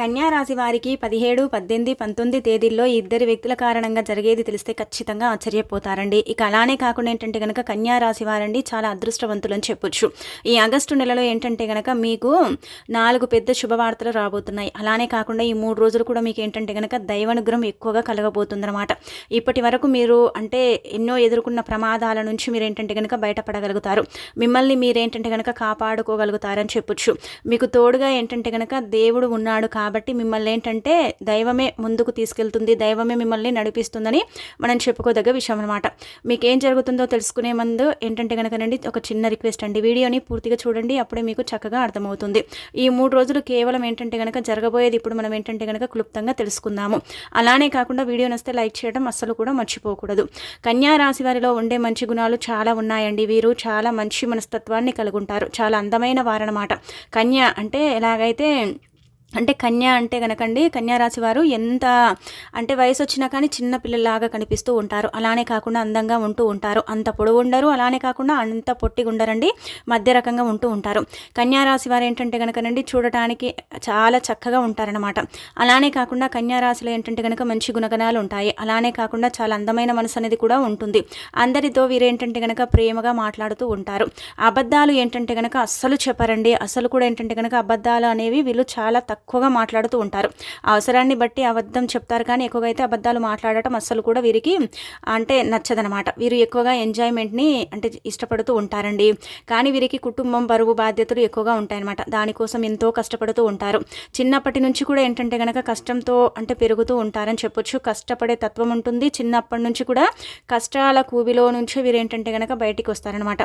కన్యా రాశి వారికి పదిహేడు పద్దెనిమిది పంతొమ్మిది తేదీల్లో ఈ వ్యక్తుల కారణంగా జరిగేది తెలిస్తే ఖచ్చితంగా ఆశ్చర్యపోతారండి. ఇక అలానే కాకుండా ఏంటంటే కనుక కన్యా రాశి వారండి చాలా అదృష్టవంతులు అని చెప్పొచ్చు. ఈ ఆగస్టు నెలలో ఏంటంటే కనుక మీకు నాలుగు పెద్ద శుభవార్తలు రాబోతున్నాయి. అలానే కాకుండా ఈ మూడు రోజులు కూడా మీకు ఏంటంటే కనుక దైవానుగ్రహం ఎక్కువగా కలగబోతుందన్నమాట. ఇప్పటి వరకు మీరు అంటే ఎన్నో ఎదుర్కొన్న ప్రమాదాల నుంచి మీరు ఏంటంటే కనుక బయటపడగలుగుతారు. మిమ్మల్ని మీరేంటంటే కనుక కాపాడుకోగలుగుతారని చెప్పొచ్చు. మీకు తోడుగా ఏంటంటే కనుక దేవుడు ఉన్నాడు కాబట్టి కాబట్టి మిమ్మల్ని ఏంటంటే దైవమే ముందుకు తీసుకెళ్తుంది దైవమే మిమ్మల్ని నడిపిస్తుందని మనం చెప్పుకోదగ్గ విషయం అనమాట మీకు ఏం జరుగుతుందో తెలుసుకునే ముందు ఏంటంటే కనుకనండి ఒక చిన్న రిక్వెస్ట్ అండి. వీడియోని పూర్తిగా చూడండి అప్పుడే మీకు చక్కగా అర్థమవుతుంది. ఈ మూడు రోజులు కేవలం ఏంటంటే కనుక జరగబోయేది ఇప్పుడు మనం ఏంటంటే కనుక క్లుప్తంగా తెలుసుకుందాము. అలానే కాకుండా వీడియో నస్తే లైక్ చేయడం అస్సలు కూడా మర్చిపోకూడదు. కన్యా రాశి వారిలో ఉండే మంచి గుణాలు చాలా ఉన్నాయండి. వీరు చాలా మంచి మనస్తత్వాన్ని కలుగుంటారు. చాలా అందమైన వారనమాట కన్య అంటే ఎలాగైతే అంటే కన్య అంటే కనుకండి కన్యారాశి వారు ఎంత అంటే వయసు వచ్చినా కానీ చిన్న పిల్లలాగా కనిపిస్తూ ఉంటారు. అలానే కాకుండా అందంగా ఉంటూ ఉంటారు. అంత పొడవు ఉండరు అలానే కాకుండా అంత పొట్టిగా ఉండరండి మధ్య రకంగా ఉంటూ ఉంటారు. కన్యారాశి వారు ఏంటంటే కనుకనండి చూడటానికి చాలా చక్కగా ఉంటారనమాట అలానే కాకుండా కన్యారాశిలో ఏంటంటే కనుక మంచి గుణగణాలు ఉంటాయి. అలానే కాకుండా చాలా అందమైన మనసు అనేది కూడా ఉంటుంది. అందరితో వీరేంటంటే కనుక ప్రేమగా మాట్లాడుతూ ఉంటారు. అబద్ధాలు ఏంటంటే కనుక అస్సలు చెప్పరండి. అసలు కూడా ఏంటంటే కనుక అబద్ధాలు అనేవి వీళ్ళు చాలా తక్కువగా మాట్లాడుతూ ఉంటారు. అవసరాన్ని బట్టి అబద్ధం చెప్తారు కానీ ఎక్కువగా అయితే అబద్ధాలు మాట్లాడటం అస్సలు కూడా వీరికి అంటే నచ్చదనమాట. వీరు ఎక్కువగా ఎంజాయ్మెంట్ని అంటే ఇష్టపడుతూ ఉంటారండి. కానీ వీరికి కుటుంబం బరువు బాధ్యతలు ఎక్కువగా ఉంటాయన్నమాట. దానికోసం ఎంతో కష్టపడుతూ ఉంటారు. చిన్నప్పటి నుంచి కూడా ఏంటంటే కనుక కష్టంతో అంటే పెరుగుతూ ఉంటారని చెప్పొచ్చు. కష్టపడే తత్వం ఉంటుంది. చిన్నప్పటి నుంచి కూడా కష్టాల కూబిలో నుంచి వీరు ఏంటంటే కనుక బయటికి వస్తారనమాట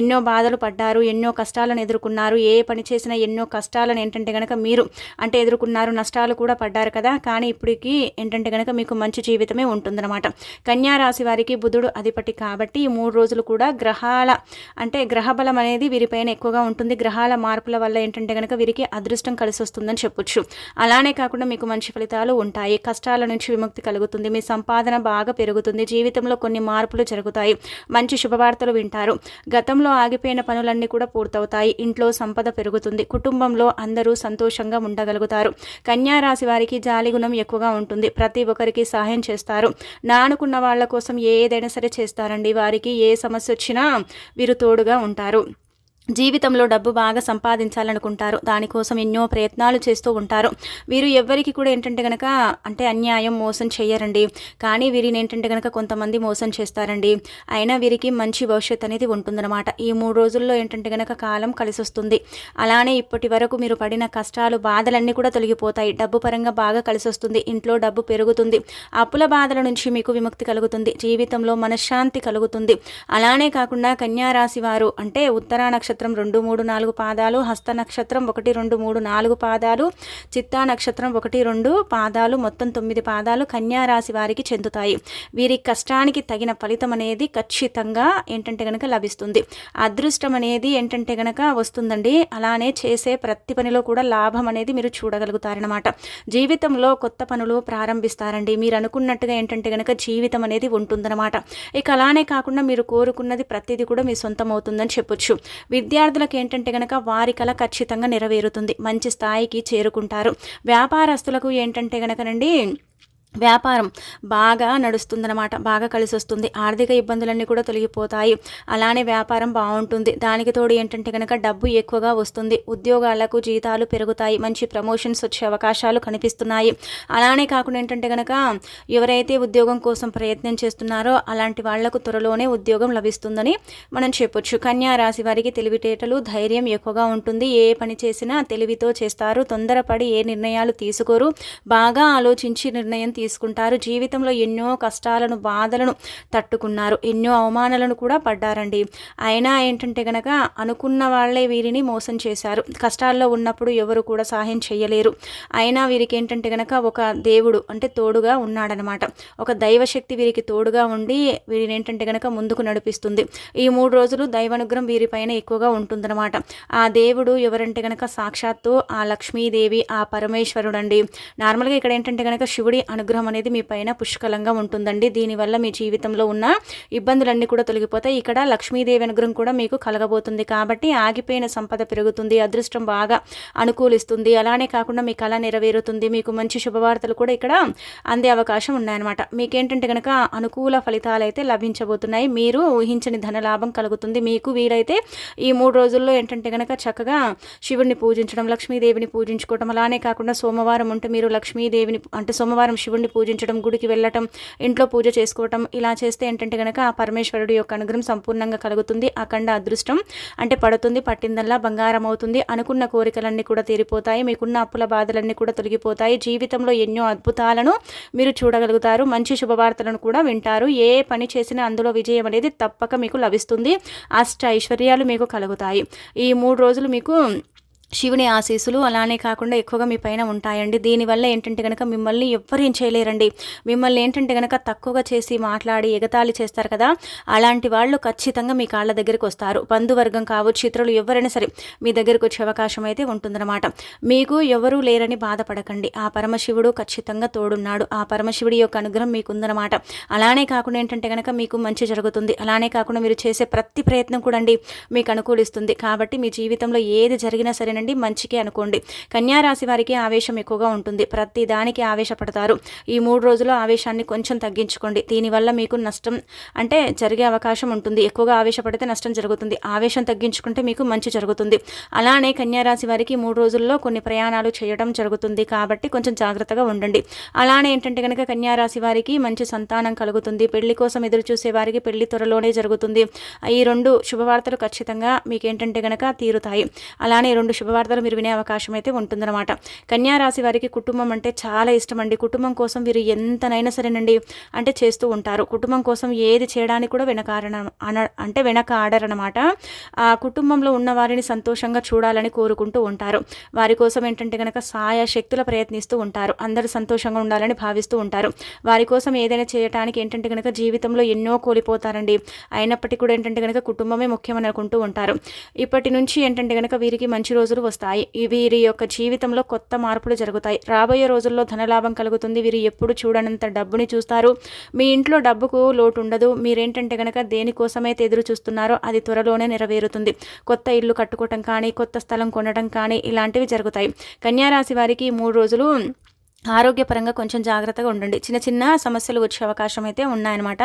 ఎన్నో బాధలు పడ్డారు ఎన్నో కష్టాలను ఎదుర్కొన్నారు ఏ పని చేసినా ఎన్నో కష్టాలను ఏంటంటే కనుక మీరు అంటే ఎదుర్కొన్నారు నష్టాలు కూడా పడ్డారు కదా. కానీ ఇప్పటికీ ఏంటంటే కనుక మీకు మంచి జీవితమే ఉంటుందన్నమాట. కన్యా రాశి వారికి బుధుడు అధిపతి కాబట్టి ఈ మూడు రోజులు కూడా గ్రహాల అంటే గ్రహబలం అనేది వీరిపైన ఎక్కువగా ఉంటుంది. గ్రహాల మార్పుల వల్ల ఏంటంటే కనుక వీరికి అదృష్టం కలిసి వస్తుందని చెప్పొచ్చు. అలానే కాకుండా మీకు మంచి ఫలితాలు ఉంటాయి. కష్టాల నుంచి విముక్తి కలుగుతుంది. మీ సంపాదన బాగా పెరుగుతుంది. జీవితంలో కొన్ని మార్పులు జరుగుతాయి. మంచి శుభవార్తలు వింటారు. గతంలో ఆగిపోయిన పనులన్నీ కూడా పూర్తవుతాయి. ఇంట్లో సంపద పెరుగుతుంది. కుటుంబంలో అందరూ సంతోషంగా ఉండగలరు కన్యా రాశి వారికి జాలి గుణం ఎక్కువగా ఉంటుంది. ప్రతి ఒక్కరికి సహాయం చేస్తారు. నానుకున్న వాళ్ళ కోసం ఏదైనా సరే చేస్తారండి. వారికి ఏ సమస్య వచ్చినా వీరు తోడుగా ఉంటారు. జీవితంలో డబ్బు బాగా సంపాదించాలనుకుంటారు. దానికోసం ఎన్నో ప్రయత్నాలు చేస్తూ ఉంటారు. వీరు ఎవ్వరికి కూడా ఏంటంటే కనుక అంటే అన్యాయం మోసం చేయరండి కానీ వీరిని ఏంటంటే కనుక కొంతమంది మోసం చేస్తారండి. అయినా వీరికి మంచి భవిష్యత్ అనేది ఉంటుందన్నమాట. ఈ మూడు రోజుల్లో ఏంటంటే కనుక కాలం కలిసి వస్తుంది అలానే ఇప్పటి వరకు మీరు పడిన కష్టాలు బాధలన్నీ కూడా తొలగిపోతాయి. డబ్బు పరంగా బాగా కలిసి వస్తుంది ఇంట్లో డబ్బు పెరుగుతుంది. అప్పుల బాధల నుంచి మీకు విముక్తి కలుగుతుంది. జీవితంలో మనశ్శాంతి కలుగుతుంది. అలానే కాకుండా కన్యారాశి వారు అంటే ఉత్తరా నక్షత్రం రెండు మూడు నాలుగు పాదాలు హస్త నక్షత్రం ఒకటి రెండు మూడు నాలుగు పాదాలు చిత్తా నక్షత్రం ఒకటి రెండు పాదాలు మొత్తం తొమ్మిది పాదాలు కన్యారాశి వారికి చెందుతాయి. వీరి కష్టానికి తగిన ఫలితం అనేది ఖచ్చితంగా ఏంటంటే కనుక లభిస్తుంది. అదృష్టం అనేది ఏంటంటే కనుక వస్తుందండి. అలానే చేసే ప్రతి పనిలో కూడా లాభం అనేది మీరు చూడగలుగుతారనమాట జీవితంలో కొత్త పనులు ప్రారంభిస్తారండి. మీరు అనుకున్నట్టుగా ఏంటంటే కనుక జీవితం అనేది ఉంటుందన్నమాట. ఇక అలానే కాకుండా మీరు కోరుకున్నది ప్రతిదీ కూడా మీ సొంతం అవుతుందని చెప్పొచ్చు. విద్యార్థులకు ఏంటంటే కనుక వారి కళ ఖచ్చితంగా నెరవేరుతుంది. మంచి స్థాయికి చేరుకుంటారు. వ్యాపారస్తులకు ఏంటంటే కనుకనండి వ్యాపారం బాగా నడుస్తుందన్నమాట బాగా కలిసి వస్తుంది ఆర్థిక ఇబ్బందులన్నీ కూడా తొలగిపోతాయి. అలానే వ్యాపారం బాగుంటుంది. దానికి తోడు ఏంటంటే కనుక డబ్బు ఎక్కువగా వస్తుంది. ఉద్యోగాలకు జీతాలు పెరుగుతాయి. మంచి ప్రమోషన్స్ వచ్చే అవకాశాలు కనిపిస్తున్నాయి. అలానే కాకుండా ఏంటంటే కనుక ఎవరైతే ఉద్యోగం కోసం ప్రయత్నం చేస్తున్నారో అలాంటి వాళ్ళకు త్వరలోనే ఉద్యోగం లభిస్తుందని మనం చెప్పొచ్చు. కన్యా రాశి వారికి తెలివితేటలు ధైర్యం ఎక్కువగా ఉంటుంది. ఏ పని చేసినా తెలివితో చేస్తారు. తొందరపడి ఏ నిర్ణయాలు తీసుకోరు. బాగా ఆలోచించి నిర్ణయం తీసుకుంటారు. జీవితంలో ఎన్నో కష్టాలను బాధలను తట్టుకున్నారు. ఎన్నో అవమానాలను కూడా పడ్డారండి. అయినా ఏంటంటే గనక అనుకున్న వాళ్ళే వీరిని మోసం చేశారు. కష్టాల్లో ఉన్నప్పుడు ఎవరు కూడా సహాయం చేయలేరు. అయినా వీరికి ఏంటంటే గనక ఒక దేవుడు అంటే తోడుగా ఉన్నాడనమాట. ఒక దైవశక్తి వీరికి తోడుగా ఉండి వీరిని ఏంటంటే గనక ముందుకు నడిపిస్తుంది. ఈ మూడు రోజులు దైవానుగ్రహం వీరిపైన ఎక్కువగా ఉంటుందన్నమాట. ఆ దేవుడు ఎవరంటే గనక సాక్షాత్తు ఆ లక్ష్మీదేవి ఆ పరమేశ్వరుడు అండి నార్మల్గా ఇక్కడ ఏంటంటే గనక శివుడి అనుగ్రహం అనుగ్రహం అనేది మీ పైన పుష్కలంగా ఉంటుందండి. దీనివల్ల మీ జీవితంలో ఉన్న ఇబ్బందులన్నీ కూడా తొలగిపోతాయి. ఇక్కడ లక్ష్మీదేవి అనుగ్రహం కూడా మీకు కలగబోతుంది. కాబట్టి ఆగిపోయిన సంపద పెరుగుతుంది. అదృష్టం బాగా అనుకూలిస్తుంది. అలానే కాకుండా మీ కళ నెరవేరుతుంది. మీకు మంచి శుభవార్తలు కూడా ఇక్కడ అందే అవకాశం ఉన్నాయన్నమాట. మీకేంటంటే కనుక అనుకూల ఫలితాలు అయితే లభించబోతున్నాయి. మీరు ఊహించని ధనలాభం కలుగుతుంది. మీకు వీలైతే ఈ మూడు రోజుల్లో ఏంటంటే కనుక చక్కగా శివుడిని పూజించడం లక్ష్మీదేవిని పూజించుకోవడం అలానే కాకుండా సోమవారం ఉంటే మీరు లక్ష్మీదేవిని అంటే సోమవారం దేవుణ్ణి పూజించడం గుడికి వెళ్ళటం ఇంట్లో పూజ చేసుకోవటం ఇలా చేస్తే ఏంటంటే కనుక ఆ పరమేశ్వరుడు యొక్క అనుగ్రహం సంపూర్ణంగా కలుగుతుంది. అఖండ అదృష్టం అంటే పడుతుంది పట్టిందల్లా బంగారం అవుతుంది. అనుకున్న కోరికలన్నీ కూడా తీరిపోతాయి మీకున్న అప్పుల బాధలన్నీ కూడా తొలగిపోతాయి. జీవితంలో ఎన్నో అద్భుతాలను మీరు చూడగలుగుతారు మంచి శుభవార్తలను కూడా వింటారు. ఏ పని చేసినా అందులో విజయం అనేది తప్పక మీకు లభిస్తుంది. అష్ట ఐశ్వర్యాలు మీకు కలుగుతాయి. ఈ మూడు రోజులు మీకు శివుని ఆశీస్సులు అలానే కాకుండా ఎక్కువగా మీ పైన ఉంటాయండి. దీనివల్ల ఏంటంటే కనుక మిమ్మల్ని ఎవ్వరు ఏం చేయలేరండి. మిమ్మల్ని ఏంటంటే కనుక తక్కువగా చేసి మాట్లాడి ఎగతాళి చేస్తారు కదా అలాంటి వాళ్ళు ఖచ్చితంగా మీ కాళ్ళ దగ్గరికి వస్తారు. బంధువర్గం కావచ్చు ఇతరులు ఎవరైనా సరే మీ దగ్గరకు వచ్చే అవకాశం అయితే ఉంటుందన్నమాట. మీకు ఎవరూ లేరని బాధపడకండి. ఆ పరమశివుడు ఖచ్చితంగా తోడున్నాడు. ఆ పరమశివుడి యొక్క అనుగ్రహం మీకు ఉందన్నమాట అలానే కాకుండా ఏంటంటే కనుక మీకు మంచి జరుగుతుంది. అలానే కాకుండా మీరు చేసే ప్రతి ప్రయత్నం కూడా అండి మీకు అనుకూలిస్తుంది. కాబట్టి మీ జీవితంలో ఏది జరిగినా సరే సరేనండి మంచికి అనుకోండి. కన్యారాశి వారికి ఆవేశం ఎక్కువగా ఉంటుంది. ప్రతి దానికి ఆవేశపడతారు. ఈ మూడు రోజులు ఆవేశాన్ని కొంచెం తగ్గించుకోండి. దీనివల్ల మీకు నష్టం అంటే జరిగే అవకాశం ఉంటుంది. ఎక్కువగా ఆవేశపడితే నష్టం జరుగుతుంది. ఆవేశం తగ్గించుకుంటే మీకు మంచి జరుగుతుంది. అలానే కన్యారాశి వారికి మూడు రోజుల్లో కొన్ని ప్రయాణాలు చేయడం జరుగుతుంది. కాబట్టి కొంచెం జాగ్రత్తగా ఉండండి. అలానే ఏంటంటే కనుక కన్యారాశి వారికి మంచి సంతానం కలుగుతుంది. పెళ్ళి కోసం ఎదురు చూసే వారికి పెళ్ళి త్వరలోనే జరుగుతుంది. ఈ రెండు శుభవార్తలు ఖచ్చితంగా మీకు ఏంటంటే కనుక తీరుతాయి. అలానే రెండు శుభ శుభవార్తలు మీరు వినే అవకాశం అయితే ఉంటుందన్నమాట. కన్యారాశి వారికి కుటుంబం అంటే చాలా ఇష్టం అండి కుటుంబం కోసం వీరు ఎంతనైనా సరేనండి అంటే చేస్తూ ఉంటారు. కుటుంబం కోసం ఏది చేయడానికి కూడా వెనకారణ అన అంటే వెనక ఆడరనమాట ఆ కుటుంబంలో ఉన్న వారిని సంతోషంగా చూడాలని కోరుకుంటూ ఉంటారు. వారి కోసం ఏంటంటే కనుక సాయ శక్తుల ప్రయత్నిస్తూ ఉంటారు. అందరూ సంతోషంగా ఉండాలని భావిస్తూ ఉంటారు. వారి కోసం ఏదైనా చేయడానికి ఏంటంటే కనుక జీవితంలో ఎన్నో కోల్పోతారండి. అయినప్పటికీ కూడా ఏంటంటే కనుక కుటుంబమే ముఖ్యమని అనుకుంటూ ఉంటారు. ఇప్పటి నుంచి ఏంటంటే కనుక వీరికి మంచి రోజులు రోజులు వస్తాయి. వీరి యొక్క జీవితంలో కొత్త మార్పులు జరుగుతాయి. రాబోయే రోజుల్లో ధనలాభం కలుగుతుంది. వీరు ఎప్పుడు చూడనంత డబ్బుని చూస్తారు. మీ ఇంట్లో డబ్బుకు లోటు ఉండదు మీరేంటంటే కనుక దేనికోసమైతే ఎదురు చూస్తున్నారో అది త్వరలోనే నెరవేరుతుంది. కొత్త ఇల్లు కట్టుకోవటం కానీ కొత్త స్థలం కొనడం కానీ ఇలాంటివి జరుగుతాయి. కన్యారాశి వారికి మూడు రోజులు ఆరోగ్యపరంగా కొంచెం జాగ్రత్తగా ఉండండి. చిన్న చిన్న సమస్యలు వచ్చే అవకాశం అయితే ఉన్నాయన్నమాట.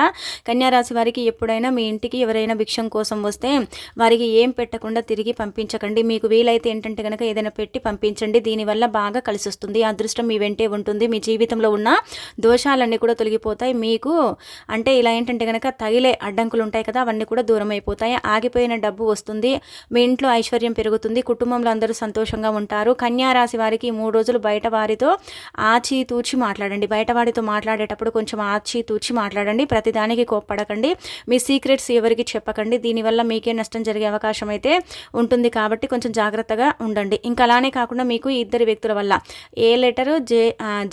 కన్యారాశి వారికి ఎప్పుడైనా మీ ఇంటికి ఎవరైనా భిక్షం కోసం వస్తే వారికి ఏం పెట్టకుండా తిరిగి పంపించకండి. మీకు వీలైతే ఏంటంటే కనుక ఏదైనా పెట్టి పంపించండి. దీనివల్ల బాగా కలిసి వస్తుంది అదృష్టం మీ వెంటే ఉంటుంది. మీ జీవితంలో ఉన్న దోషాలన్నీ కూడా తొలగిపోతాయి. మీకు అంటే ఇలా ఏంటంటే కనుక తగిలే అడ్డంకులు ఉంటాయి కదా అవన్నీ కూడా దూరం అయిపోతాయి. ఆగిపోయిన డబ్బు వస్తుంది. మీ ఇంట్లో ఐశ్వర్యం పెరుగుతుంది. కుటుంబంలో అందరూ సంతోషంగా ఉంటారు. కన్యారాశి వారికి మూడు రోజులు బయట వారితో ఆచి తూచి మాట్లాడండి బయటవాడితో మాట్లాడేటప్పుడు కొంచెం ఆచి తూచి మాట్లాడండి. ప్రతిదానికి కోప్పడకండి. మీ సీక్రెట్స్ ఎవరికి చెప్పకండి. దీనివల్ల మీకే నష్టం జరిగే అవకాశం అయితే ఉంటుంది కాబట్టి కొంచెం జాగ్రత్తగా ఉండండి. ఇంకా అలానే కాకుండా మీకు ఇద్దరు వ్యక్తుల వల్ల A letter J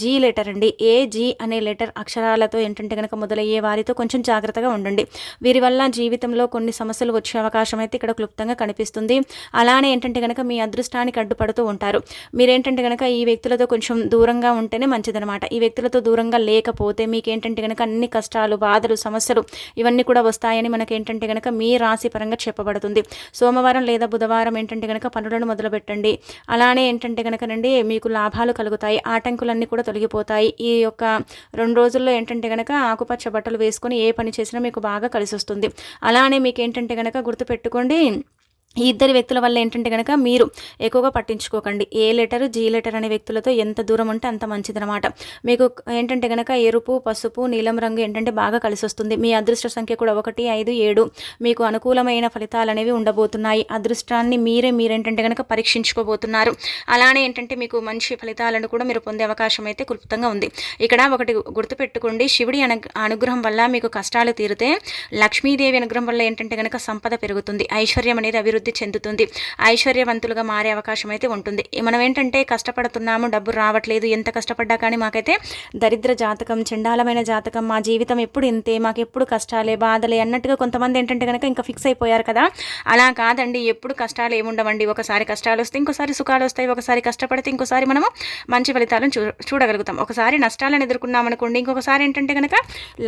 G letter అండి. ఏ జీ అనే లెటర్ అక్షరాలతో ఏంటంటే కనుక మొదలయ్యే వారితో కొంచెం జాగ్రత్తగా ఉండండి. వీరి వల్ల జీవితంలో కొన్ని సమస్యలు వచ్చే అవకాశం అయితే ఇక్కడ క్లుప్తంగా కనిపిస్తుంది. అలానే ఏంటంటే కనుక మీ అదృష్టానికి అడ్డుపడుతూ ఉంటారు. మీరేంటంటే కనుక ఈ వ్యక్తులతో కొంచెం దూరంగా ఉంటేనే మంచిదనమాట ఈ వ్యక్తులతో దూరంగా లేకపోతే మీకు ఏంటంటే కనుక అన్ని కష్టాలు బాధలు సమస్యలు ఇవన్నీ కూడా వస్తాయని మనకి ఏంటంటే కనుక మీ రాశి పరంగా చెప్పబడుతుంది. సోమవారం లేదా బుధవారం ఏంటంటే కనుక పనులను మొదలుపెట్టండి. అలానే ఏంటంటే కనుక నండి మీకు లాభాలు కలుగుతాయి ఆటంకులన్నీ కూడా తొలగిపోతాయి. ఈ యొక్క రెండు రోజుల్లో ఏంటంటే కనుక ఆకుపచ్చ బట్టలు వేసుకొని ఏ పని చేసినా మీకు బాగా కలిసి వస్తుంది అలానే మీకు ఏంటంటే కనుక గుర్తుపెట్టుకోండి ఈ ఇద్దరు వ్యక్తుల వల్ల ఏంటంటే కనుక మీరు ఎక్కువగా పట్టించుకోకండి. ఏ లెటర్ జీ లెటర్ అనే వ్యక్తులతో ఎంత దూరం ఉంటే అంత మంచిదనమాట మీకు ఏంటంటే కనుక ఎరుపు పసుపు నీలం రంగు ఏంటంటే బాగా కలిసి వస్తుంది మీ అదృష్ట సంఖ్య కూడా ఒకటి ఐదు ఏడు మీకు అనుకూలమైన ఫలితాలు అనేవి ఉండబోతున్నాయి. అదృష్టాన్ని మీరే మీరేంటంటే కనుక పరీక్షించుకోబోతున్నారు. అలానే ఏంటంటే మీకు మంచి ఫలితాలను కూడా మీరు పొందే అవకాశం అయితే క్లుప్తంగా ఉంది. ఇక్కడ ఒకటి గుర్తుపెట్టుకోండి. శివుడి అనుగ్రహం వల్ల మీకు కష్టాలు తీరితే లక్ష్మీదేవి అనుగ్రహం వల్ల ఏంటంటే కనుక సంపద పెరుగుతుంది. ఐశ్వర్యం అనేది అభివృద్ధి అభివృద్ధి చెందుతుంది. ఐశ్వర్యవంతులుగా మారే అవకాశం అయితే ఉంటుంది మనం ఏంటంటే కష్టపడుతున్నాము డబ్బు రావట్లేదు ఎంత కష్టపడ్డా కానీ మాకైతే దరిద్ర జాతకం చండాలమైన జాతకం మా జీవితం ఎప్పుడు ఇంతే మాకు ఎప్పుడు కష్టాలే బాధలే అన్నట్టుగా కొంతమంది ఏంటంటే కనుక ఇంకా ఫిక్స్ అయిపోయారు కదా. అలా కాదండి ఎప్పుడు కష్టాలు ఏముండవండి. ఒకసారి కష్టాలు వస్తే ఇంకోసారి సుఖాలు వస్తాయి ఒకసారి కష్టపడితే ఇంకోసారి మనము మంచి ఫలితాలను చూ చూడగలుగుతాం. ఒకసారి నష్టాలను ఎదుర్కొన్నాం అనుకోండి ఇంకొకసారి ఏంటంటే కనుక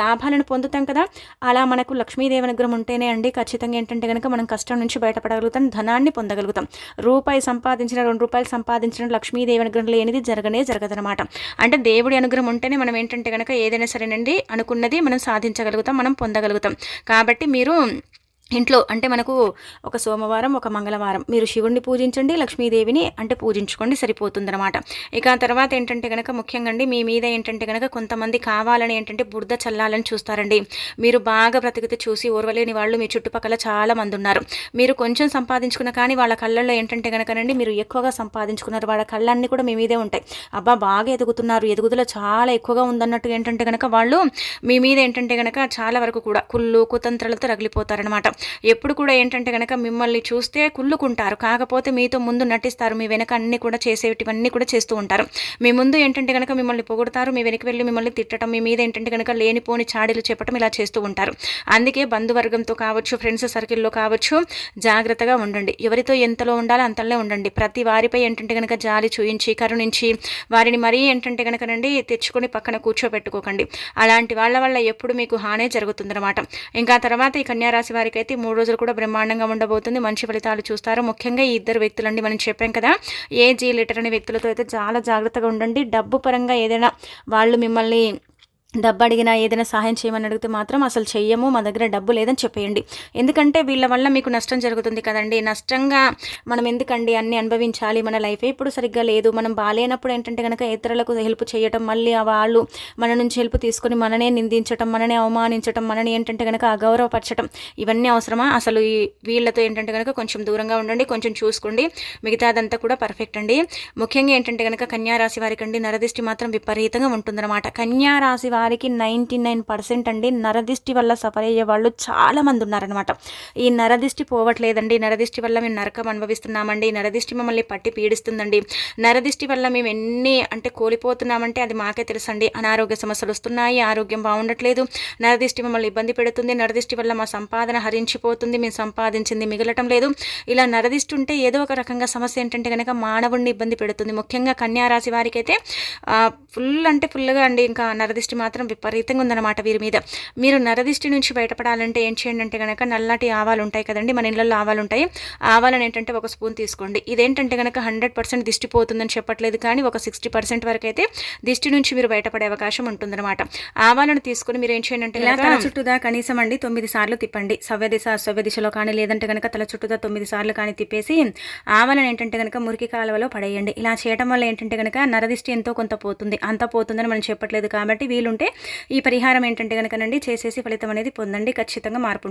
లాభాలను పొందుతాం కదా. అలా మనకు లక్ష్మీదేవి అనుగ్రహం ఉంటేనే అండి ఖచ్చితంగా ఏంటంటే కనుక మనం కష్టం నుంచి బయటపడగలుగుతాం ధనాన్ని పొందగలుగుతాం. రూపాయి సంపాదించిన రెండు రూపాయలు సంపాదించిన లక్ష్మీదేవి అనుగ్రహం లేనిది జరగనే జరగదనమాట అంటే దేవుడి అనుగ్రహం ఉంటేనే మనం ఏంటంటే కనుక ఏదైనా సరేనండి అనుకున్నది మనం సాధించగలుగుతాం మనం పొందగలుగుతాం. కాబట్టి మీరు ఇంట్లో అంటే మనకు ఒక సోమవారం ఒక మంగళవారం మీరు శివుణ్ణి పూజించండి లక్ష్మీదేవిని అంటే పూజించుకోండి సరిపోతుందనమాట ఇక తర్వాత ఏంటంటే కనుక ముఖ్యంగా అండి మీ మీద ఏంటంటే కనుక కొంతమంది కావాలని ఏంటంటే బురద చల్లాలని చూస్తారండి. మీరు బాగా బ్రతికితే చూసి ఓర్వలేని వాళ్ళు మీ చుట్టుపక్కల చాలా మంది ఉన్నారు. మీరు కొంచెం సంపాదించుకున్న కానీ వాళ్ళ కళ్ళల్లో ఏంటంటే కనుకనండి మీరు ఎక్కువగా సంపాదించుకున్నారు. వాళ్ళ కళ్ళన్నీ కూడా మీ మీదే ఉంటాయి. అబ్బా బాగా ఎదుగుతున్నారు. ఎదుగుదల చాలా ఎక్కువగా ఉందన్నట్టు ఏంటంటే కనుక వాళ్ళు మీ మీద ఏంటంటే కనుక చాలా వరకు కూడా కుళ్ళు కుతంత్రాలతో రగిలిపోతారనమాట ఎప్పుడు కూడా ఏంటంటే కనుక మిమ్మల్ని చూస్తే కుళ్ళుకుంటారు. కాకపోతే మీతో ముందు నటిస్తారు. మీ వెనక అన్ని కూడా చేసేటివన్నీ కూడా చేస్తూ ఉంటారు. మీ ముందు ఏంటంటే కనుక మిమ్మల్ని పొగుడతారు. మీ వెనక వెళ్ళి మిమ్మల్ని తిట్టడం మీ మీద ఏంటంటే కనుక లేనిపోని చాడీలు చెప్పడం ఇలా చేస్తూ ఉంటారు. అందుకే బంధువర్గంతో కావచ్చు ఫ్రెండ్స్ సర్కిల్లో కావచ్చు జాగ్రత్తగా ఉండండి. ఎవరితో ఎంతలో ఉండాలో అంతలో ఉండండి. ప్రతి వారిపై ఏంటంటే కనుక జాలి చూయించి కరుణించి వారిని మరీ ఏంటంటే కనుకనండి తెచ్చుకొని పక్కన కూర్చోబెట్టుకోకండి. అలాంటి వాళ్ళ వల్ల ఎప్పుడు మీకు హానే జరుగుతుందన్నమాట. ఇంకా తర్వాత ఈ కన్యారాశి వారికి అయితే మూడు రోజులు కూడా బ్రహ్మాండంగా ఉండబోతుంది. మంచి ఫలితాలు చూస్తారు. ముఖ్యంగా ఈ ఇద్దరు వ్యక్తులండి మనం చెప్పాం కదా. ఏ జీ లిటర్ అనే వ్యక్తులతో అయితే చాలా జాగ్రత్తగా ఉండండి. డబ్బు పరంగా ఏదైనా వాళ్ళు మిమ్మల్ని డబ్బు అడిగినా ఏదైనా సహాయం చేయమని అడిగితే మాత్రం అసలు చెయ్యము మా దగ్గర డబ్బు లేదని చెప్పేయండి. ఎందుకంటే వీళ్ళ వల్ల మీకు నష్టం జరుగుతుంది కదండి. నష్టంగా మనం ఎందుకండి అన్ని అనుభవించాలి మన లైఫ్? ఇప్పుడు సరిగ్గా లేదు. మనం బాగాలేనప్పుడు ఏంటంటే కనుక ఇతరులకు హెల్ప్ చేయటం మళ్ళీ ఆ వాళ్ళు మన నుంచి హెల్ప్ తీసుకొని మననే నిందించటం మననే అవమానించటం మనని ఏంటంటే కనుక అగౌరవపరచడం ఇవన్నీ అవసరమా? అసలు ఈ వీళ్ళతో ఏంటంటే కనుక కొంచెం దూరంగా ఉండండి కొంచెం చూసుకోండి. మిగతాదంతా కూడా పర్ఫెక్ట్ అండి. ముఖ్యంగా ఏంటంటే కనుక కన్యారాశి వారికి అండి నరదిష్టి మాత్రం విపరీతంగా ఉంటుందన్నమాట. కన్యారాశి వారి వారికి నైంటీ నైన్ పర్సెంట్ అండి నరదిష్టి వల్ల సఫర్ అయ్యే వాళ్ళు చాలామంది ఉన్నారనమాట ఈ నరదిష్టి పోవట్లేదండి. నరదిష్టి వల్ల మేము నరకం అనుభవిస్తున్నామండి. నరదిష్టి మమ్మల్ని పట్టి పీడిస్తుందండి. నరదిష్టి వల్ల మేము ఎన్ని అంటే కోల్పోతున్నామంటే అది మాకే తెలుసండి. అనారోగ్య సమస్యలు వస్తున్నాయి. ఆరోగ్యం బాగుండట్లేదు. నరదిష్టి మమ్మల్ని ఇబ్బంది పెడుతుంది. నరదిష్టి వల్ల మా సంపాదన హరించిపోతుంది. మేము సంపాదించింది మిగలటం లేదు. ఇలా నరదిష్టి ఉంటే ఏదో ఒక రకంగా సమస్య ఏంటంటే కనుక మానవుడిని ఇబ్బంది పెడుతుంది. ముఖ్యంగా కన్యారాశి వారికి అయితే ఫుల్ అంటే ఫుల్గా అండి. ఇంకా నరదిష్టి మాత్రం మాత్రం విపరీతంగా ఉందన్నమాట వీరి మీద. మీరు నరదిష్టి నుంచి బయటపడాలంటే ఏం చేయండి అంటే కనుక నల్లటి ఆవాలు ఉంటాయి కదండి మన ఇళ్ళల్లో ఆవాలు ఉంటాయి. ఆవాలను ఏంటంటే ఒక స్పూన్ తీసుకోండి. ఇదేంటంటే కనుక హండ్రెడ్ పర్సెంట్ దిష్టి పోతుందని చెప్పట్లేదు కానీ ఒక సిక్స్టీ పర్సెంట్ వరకు అయితే దిష్టి నుంచి మీరు బయటపడే అవకాశం ఉంటుందన్నమాట. ఆవాలను తీసుకుని మీరు ఏం చేయండి అంటే తల చుట్టూదా కనీసం అండి తొమ్మిది సార్లు తిప్పండి. సవ్య దిశ సవ్య దిశలో కానీ లేదంటే కనుక తల చుట్టూదా తొమ్మిది సార్లు కానీ తిప్పేసి ఆవాలను ఏంటంటే కనుక మురికి కాలువలో పడేయండి. ఇలా చేయడం వల్ల ఏంటంటే కనుక నరదిష్టి ఎంతో కొంత పోతుంది. అంత పోతుందని మనం చెప్పట్లేదు కాబట్టి వీలుంటే ఈ పరిహారం ఏంటంటే కనుకనండి చేసేసి ఫలితం అనేది పొందండి. ఖచ్చితంగా మార్పు